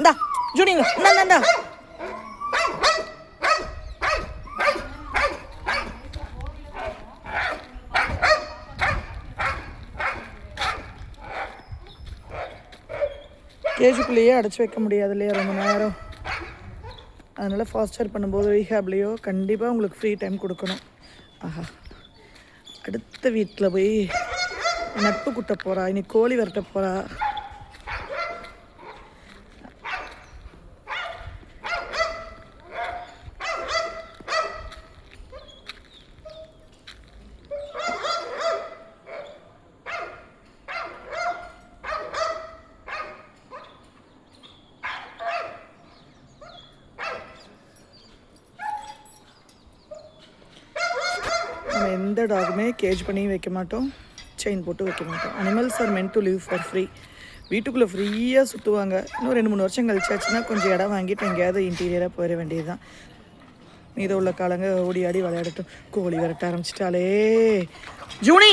இந்தா ஜூனிங்க இந்தா இந்தா, கேஜுக்குள்ளேயே அடைச்சி வைக்க முடியாது இல்லையா ரொம்ப நேரம். அதனால் ஃபாஸ்டர் பண்ணும்போது ரீஹாப்லேயோ கண்டிப்பாக உங்களுக்கு ஃப்ரீ டைம் கொடுக்கணும். ஆஹா. அடுத்த வீட்டில் போய் நட்பு குட்ட போகிறா இனி கோழி விரட்ட போகிறா நம்ம எந்த டாகுமே கேஜ் பண்ணி வைக்க மாட்டோம். செயின் போட்டு வைக்க மாட்டோம். Animals are meant to live for free வீட்டுக்குள்ளே ஃப்ரீயாக சுற்றுவாங்க இன்னும் ரெண்டு மூணு வருஷம் கழிச்சாச்சுன்னா கொஞ்சம் இடம் வாங்கிட்டு எங்கேயாவது இன்டீரியராக போயிட வேண்டியது தான் மீத உள்ள காலங்க ஓடி ஆடி விளையாடட்டும். கோழி விரட்ட ஆரம்பிச்சிட்டாலே. ஜூனி!